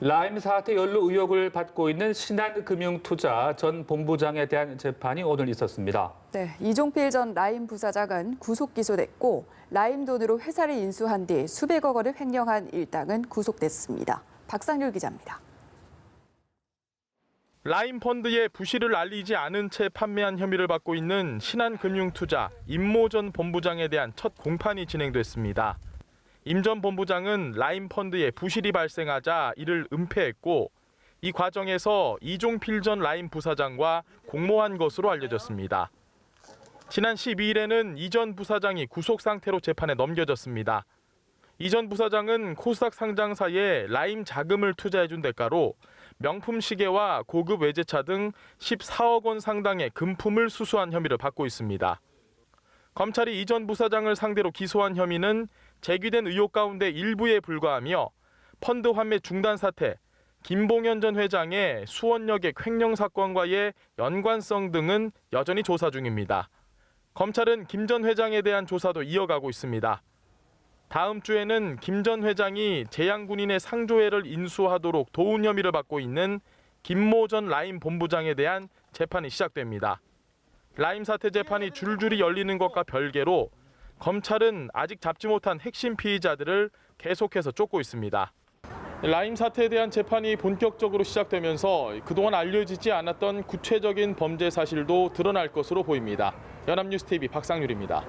라임 사태 연루 의혹을 받고 있는 신한금융투자 전 본부장에 대한 재판이 오늘 있었습니다. 네, 이종필 전 라임 부사장은 구속 기소됐고 라임 돈으로 회사를 인수한 뒤 수백억 원을 횡령한 일당은 구속됐습니다. 박상률 기자입니다. 라임 펀드의 부실을 알리지 않은 채 판매한 혐의를 받고 있는 신한금융투자 임모 전 본부장에 대한 첫 공판이 진행됐습니다. 임 전 본부장은 라임 펀드에 부실이 발생하자 이를 은폐했고 이 과정에서 이종필 전 라임 부사장과 공모한 것으로 알려졌습니다. 지난 12일에는 이 전 부사장이 구속 상태로 재판에 넘겨졌습니다. 이 전 부사장은 코스닥 상장사에 라임 자금을 투자해준 대가로 명품 시계와 고급 외제차 등 14억 원 상당의 금품을 수수한 혐의를 받고 있습니다. 검찰이 이 전 부사장을 상대로 기소한 혐의는 제기된 의혹 가운데 일부에 불과하며 펀드 환매 중단 사태, 김봉현 전 회장의 수원역의 횡령 사건과의 연관성 등은 여전히 조사 중입니다. 검찰은 김 전 회장에 대한 조사도 이어가고 있습니다. 다음 주에는 김 전 회장이 재양군인의 상조회를 인수하도록 도운 혐의를 받고 있는 김모 전 라임 본부장에 대한 재판이 시작됩니다. 라임 사태 재판이 줄줄이 열리는 것과 별개로 검찰은 아직 잡지 못한 핵심 피의자들을 계속해서 쫓고 있습니다. 라임 사태에 대한 재판이 본격적으로 시작되면서 그동안 알려지지 않았던 구체적인 범죄 사실도 드러날 것으로 보입니다. 연합뉴스 TV 박상률입니다.